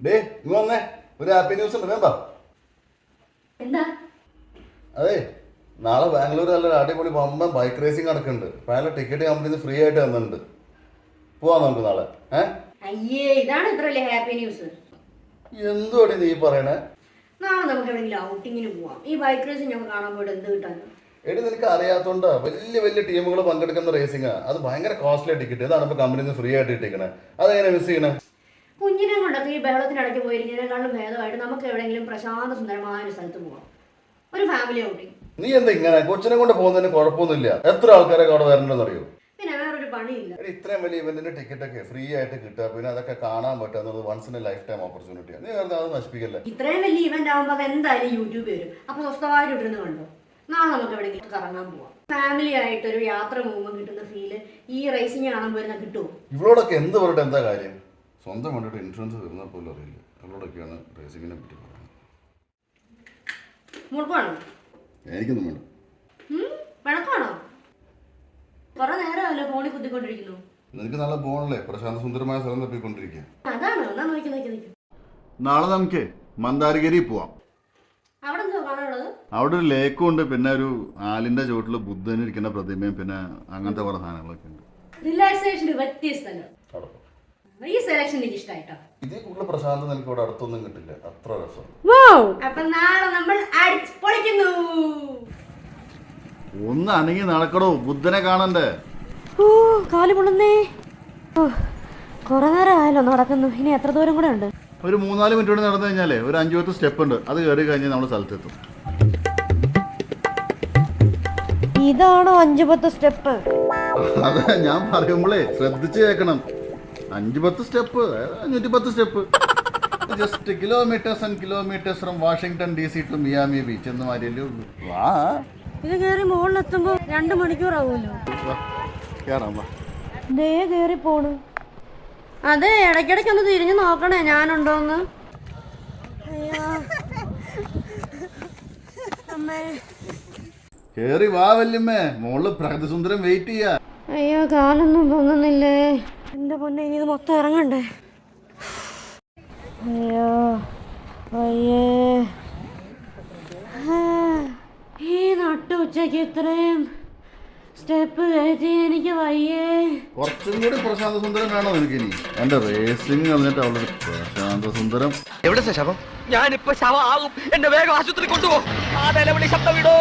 Day ഇങ്ങ് വന്നേ. ഒരു ഹാപ്പി ന്യൂസ് ഉണ്ട് വേണ്ട എന്താ? അതെ നാളെ ബാംഗ്ലൂർ നല്ല അടിപൊളി പമ്പൻ ബൈക്ക് റേസിംഗ് നടക്കുന്നുണ്ട്. അപ്പൊ ടിക്കറ്റ് കമ്പനി ഫ്രീ ആയിട്ട് തന്നിട്ടുണ്ട് പോവാം നമുക്ക് നാളെ. അയ്യേ ഇതാണ് ഇത്ര വലിയ ഹാപ്പി ന്യൂസ്. എന്തുവാടി നീ പറയണേ? നാളെ നമുക്ക് എവിടെയെങ്കിലും ഔട്ടിങ്ങിന് പോവാം. ഈ ബൈക്ക് റേസ് ഞങ്ങൾ കാണാൻ പോയിട്ട് എന്ത് കിട്ടാനോ എടി നിനക്ക് അറിയാത്തോണ്ടാ. വലിയ വലിയ ടീമുകൾ പങ്കെടുക്കുന്ന റേസിംഗ് അത് ഭയങ്കര കോസ്റ്റ്ലി ടിക്കറ്റ് അതാണ് ഇപ്പൊ കമ്പനി ഫ്രീ ആയിട്ട് കിട്ടിക്കണേ അതെങ്ങനെ മിസ് ചെയ്യണേ? കുഞ്ഞിനെ കൊണ്ടൊക്കെ ഈ ബഹളത്തിനിടയ്ക്ക് പോയിരിക്കുന്നതിനേക്കാളും ഭേദമായിട്ട് നമുക്ക് എവിടെയെങ്കിലും പ്രശാന്ത സുന്ദരമായ ഒരു സ്ഥലത്ത് പോവാം. ഒരു ഫാമിലി ഔട്ടിങ് നീ എന്താ ഇങ്ങനെ? കൊച്ചിനെ കൊണ്ട് പോകുന്നതിന് കുഴപ്പമൊന്നുമില്ല. എത്ര ആൾക്കാരെ അവിടെ വരണ്ടെന്ന് അറിയോ പിന്നെ വേറൊരു പണിയില്ല. എടി ഇത്രയും വലിയ ഇവന്റിന്റെ ടിക്കറ്റ് ഒക്കെ ഫ്രീ ആയിട്ട് കിട്ടുക. പിന്നെ അതൊക്കെ കാണാൻ പറ്റുന്നത് once in a life time ഓപ്പർച്യൂണിറ്റിയാണ് നീ വെറുതെ അത് നശിപ്പിക്കല്ലേ? ഇത്രയും വലിയ ഇവന്റ് ആകുമ്പോൾ അത് എന്തായാലും യൂട്യൂബ് വരും. അപ്പൊ സ്വസ്ഥമായിട്ട് ഇട്ടിരുന്ന് കണ്ടോ? നാളെ നമുക്ക് എവിടെയെങ്കിലും കറങ്ങാൻ പോവാം. ഫാമിലി ആയിട്ട് ഒരു യാത്ര പോകുമ്പോൾ കിട്ടുന്ന ഫീൽ ഈ റേസിംഗ് കാണുമ്പോൾ വരുന്ന കിട്ടുമോ ഇവളോടൊക്കെ എന്ത് പറഞ്ഞിട്ട് എന്താ കാര്യം? സ്വന്തം വണ്ടിയുടെ ഇൻഷുറൻസ് തീർന്നാൽ പോലും അറിയില്ല. അവളോടൊക്കെയാണ് റേസിങ്ങിനെ പറ്റി പറയുന്നത്. മുഴുക്കാണോ എനിക്കൊന്നും വേണ്ട. വഴക്കാണോ കുറെ നേരമല്ലോ ഫോണിൽ കുത്തിക്കൊണ്ടിരിക്കുന്നു. നിനക്ക് നല്ല ബോണല്ലേ? പ്രശാന്ത സുന്ദരമായ സ്ഥലം തപ്പിക്കൊണ്ടിരിക്കുക അതാണോ. എന്നാ നോക്കി നോക്കി നോക്കി. നാളെ നമുക്ക് മന്ദാരഗിരി പോവാം. അവിടെ എന്തോ കാണാനുള്ളത്? അവിടെ ഒരു ലേക്കും ഉണ്ട്. പിന്നെ ഒരു ആലിന്റെ ചുവട്ടിൽ ബുദ്ധനിരിക്കുന്ന പ്രതിമയും പിന്നെ അങ്ങനത്തെ കുറെ സാധനങ്ങളൊക്കെ ഉണ്ട്. റിലാക്സേഷന് പറ്റിയ സ്ഥലം. ഈ സെലക്ഷൻ എനിക്ക് ഇഷ്ടായിട്ടോ. ഇതിൽ കൂടുതൽ പ്രശാന്ത് നിനക്ക് ഇവിടെ അടുത്തൊന്നും കിട്ടില്ല. അത്ര രസം. അപ്പൊ നാളെ നമ്മൾ അടിച്ച് പൊളിക്കുന്നു. ഒന്ന് അനങ്ങി നടക്കടോ. ബുദ്ധനെ കാണണ്ടേ? ഓ കാൽ പൊള്ളുന്നേ. ഓ കുറെ നേരം ആയല്ലോ നടക്കുന്നു. ഇനി എത്ര ദൂരം കൂടെ ഉണ്ട്? ഒരു മൂന്നാൽ മിനിറ്റ് കൂടി നടന്നു കഴിഞ്ഞാലേ ഒരു അഞ്ചു പത്ത് സ്റ്റെപ്പ് ഉണ്ട്. അത് കയറി കഴിഞ്ഞാൽ നമ്മൾ സ്ഥലത്തെത്തും. ഇതാണോ അഞ്ചു പത്ത് സ്റ്റെപ്പ് അതെ ഞാൻ പറയുമ്പോളേ ശ്രദ്ധിച്ചു കേൾക്കണം. അഞ്ചു പത്ത് സ്റ്റെപ്പ് അഞ്ഞൂറ്റി പത്ത് step. Just kilometres and kilometres from Washington D C to Miami beach എന്ന് മാറിയല്ലോ ഉള്ളൂ വാ. ഇത് കയറി മുകളിലെത്തുമ്പോ രണ്ട് മണിക്കൂർ ആവുമല്ലോ കേറാം വാ. ദേ കയറി പോണു. അതെ ഇടയ്ക്കിടയ്ക്ക് ഒന്ന് തിരിഞ്ഞു നോക്കണേ ഞാനുണ്ടോന്ന്. കേറി വാ വല്യമ്മേ. മോൾ പ്രകൃതി സുന്ദരം വെയിറ്റ് ചെയ്യാ. അയ്യോ കാലൊന്നും പൊങ്ങുന്നില്ലേ. എന്റെ പൊന്നെ ഇനി ഇത് മൊത്തം ഇറങ്ങണ്ടേ? അയ്യോ അയ്യേ. ഈ നട്ടു ഉച്ചയ്ക്ക് ഇത്രയും സ്റ്റെപ്പ് കയറ്റി എനിക്ക് വയ്യേ. കുറച്ചും കൂടി പ്രശാന്ത സുന്ദരം കാണോ എനിക്ക് ഇനി? എന്റെ റേസിംഗ് കളഞ്ഞിട്ട് അവളുടെ പ്രശാന്ത സുന്ദരം. എവിടെ ശവം ഞാനിപ്പോ ശവ ആകും എന്റെ വേഗം ആശുപത്രി കൊണ്ടുപോകും ആ നിലവിളി ശബ്ദം വിടോ.